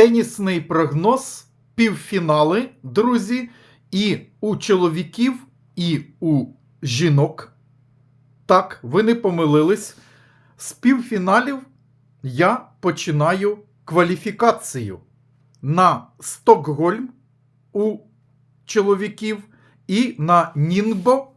Тенісний прогноз, півфінали, друзі, і у чоловіків, і у жінок. Так, ви не помилились. З півфіналів я починаю кваліфікацію на Стокгольм у чоловіків і на Нінбо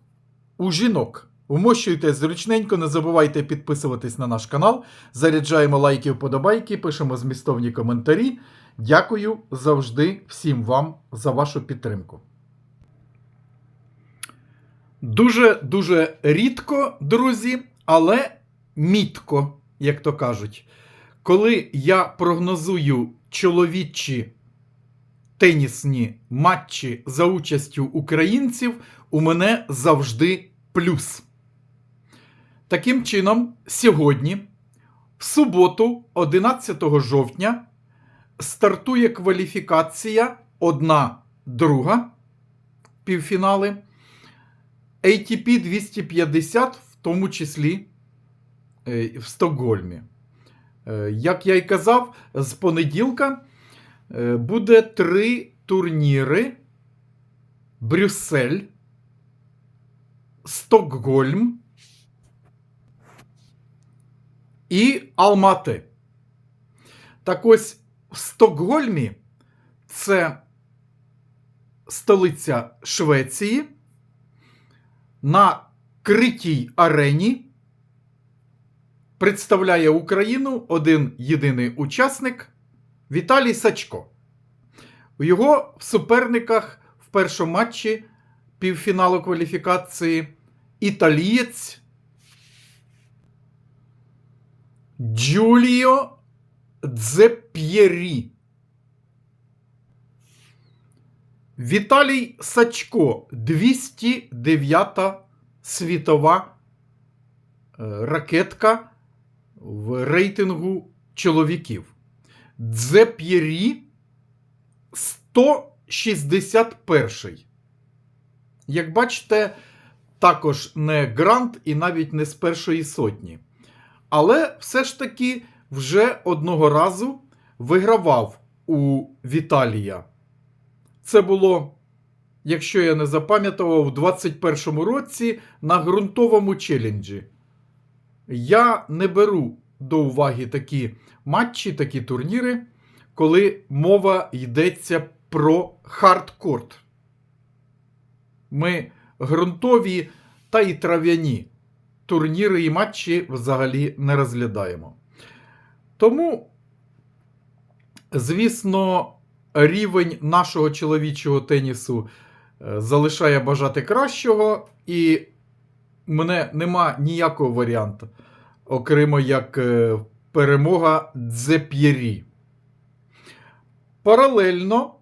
у жінок. Вмощуйте зручненько, не забувайте підписуватись на наш канал. Заряджаємо лайки, вподобайки, пишемо змістовні коментарі. Дякую завжди всім вам за вашу підтримку. Дуже дуже рідко, друзі, але мітко, як то кажуть. Коли я прогнозую чоловічі тенісні матчі за участю українців, у мене завжди плюс. Таким чином, сьогодні, в суботу, 11 жовтня, стартує кваліфікація одна друга півфінали ATP 250, в тому числі е, в Стокгольмі. Е, Як я й казав, з понеділка е, буде три турніри: Брюссель, Стокгольм і Алмати. Так ось в Стокгольмі це столиця Швеції. На критій арені представляє Україну один єдиний учасник Віталій Сачко. У його в суперниках в першому матчі півфіналу кваліфікації італієць Джуліо Дзеп'єрі. Віталій Сачко 209 світова е, ракетка в рейтингу чоловіків. Дзеп'єрі 161. Як бачите, також не грант і навіть не з першої сотні. Але все ж таки вже одного разу вигравав у Віталія. Це було, якщо я не запам'ятував, у 21-му році на ґрунтовому челенджі. Я не беру до уваги такі матчі, такі турніри, коли мова йдеться про хардкорт. Ми ґрунтові та й трав'яні турніри і матчі взагалі не розглядаємо. Тому, звісно, рівень нашого чоловічого тенісу е, залишає бажати кращого, і мене нема ніякого варіанту, окремо як е, перемога Дзеп'єрі. Паралельно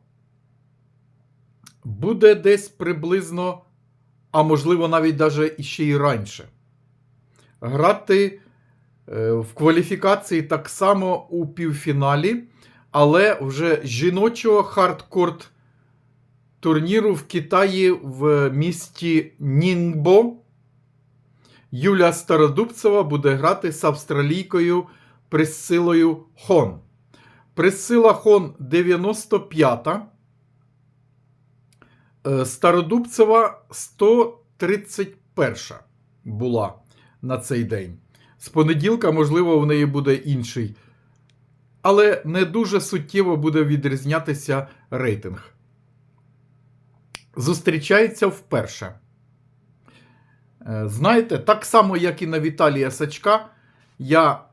буде десь приблизно, а можливо, навіть даже іще і раніше. Грати е, в кваліфікації так само у півфіналі, але вже жіночого хардкорт турніру в Китаї в місті Нінбо. Юля Стародубцева буде грати з австралійкою Присилою Хон. Присила Хон 95. Е, Стародубцева 131 була на цей день. З понеділка, можливо, в неї буде інший. Але не дуже суттєво буде відрізнятися рейтинг. Зустрічається вперше. Е, Знаєте, так само, як і на Віталія Сачка, я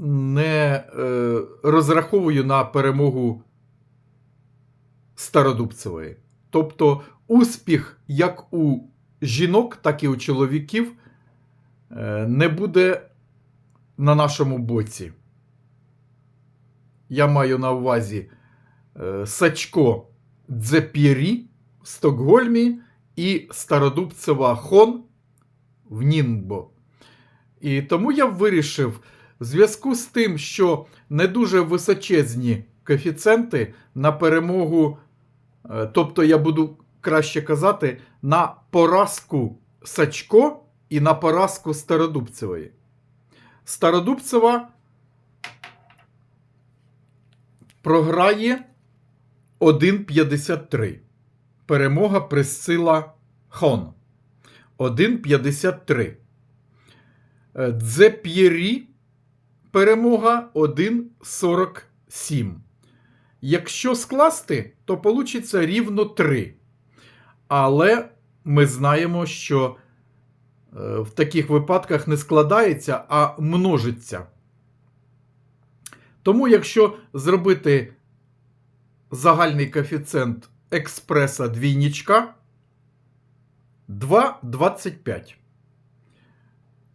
не е, розраховую на перемогу Стародубцевої. Тобто успіх як у жінок, так і у чоловіків е, не буде на нашому боці. Я маю на увазі е, Сачко Дзеп'єрі в Стокгольмі і Стародубцева Хон в Нінбо. І тому я вирішив, в зв'язку з тим, що не дуже височезні коефіцієнти на перемогу, Е, тобто я буду краще казати на поразку Сачко і на поразку Стародубцевої. Стародубцева програє 1,53. Перемога присила Хон. 1,53. Е, Дзеп'єрі перемога 1,47. Якщо скласти, то вийде рівно 3. Але ми знаємо, що е, в таких випадках не складається, а множиться. Тому, якщо зробити загальний коефіцієнт експреса двійничка 2,25.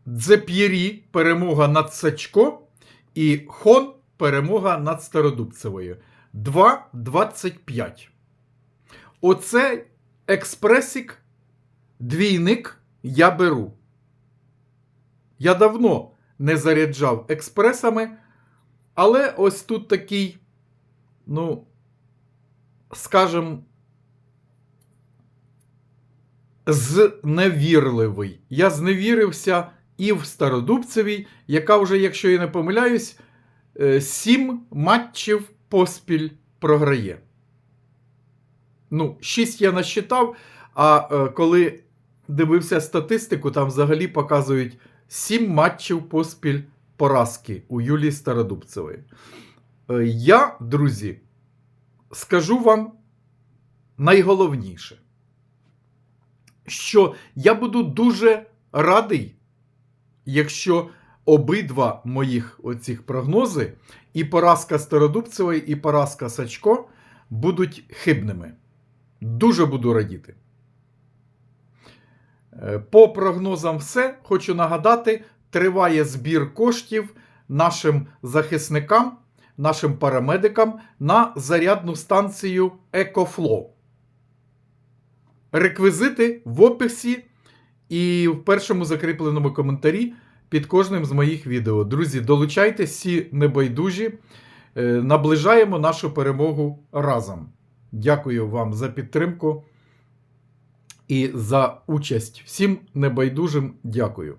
Дзеп'єрі перемога над Сачко і Хон перемога над Стародубцевою. 2,25. Оце експресік, двійник я беру. Я давно не заряджав експресами, але ось тут такий, ну, скажем, зневірливий. Я зневірився і в Стародубцевій, яка вже, якщо я не помиляюсь, е, сім матчів поспіль програє. Ну, шість я насчитав, а е, коли дивився статистику, там взагалі показують сім матчів поспіль поразки у Юлії Стародубцевої. Е, Я, друзі, скажу вам найголовніше, що я буду дуже радий, якщо обидва моїх оцих прогнози, і поразка Стародубцевої, і поразка Сачко, будуть хибними. Дуже буду радіти. Е, По прогнозам все. Хочу нагадати, триває збір коштів нашим захисникам, нашим парамедикам на зарядну станцію EcoFlow. Реквізити в описі і в першому закріпленому коментарі під кожним з моїх відео. Друзі, долучайтесь всі небайдужі. Е, Наближаємо нашу перемогу разом. Дякую вам за підтримку і за участь. Всім небайдужим дякую.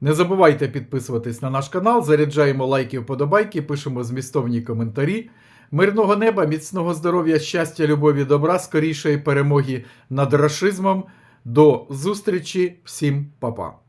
Не забувайте підписуватись на наш канал, заряджаємо лайки, вподобайки, пишемо змістовні коментарі. Мирного неба, міцного здоров'я, щастя, любові, добра, скорішої перемоги над рашизмом. До зустрічі, всім па-па.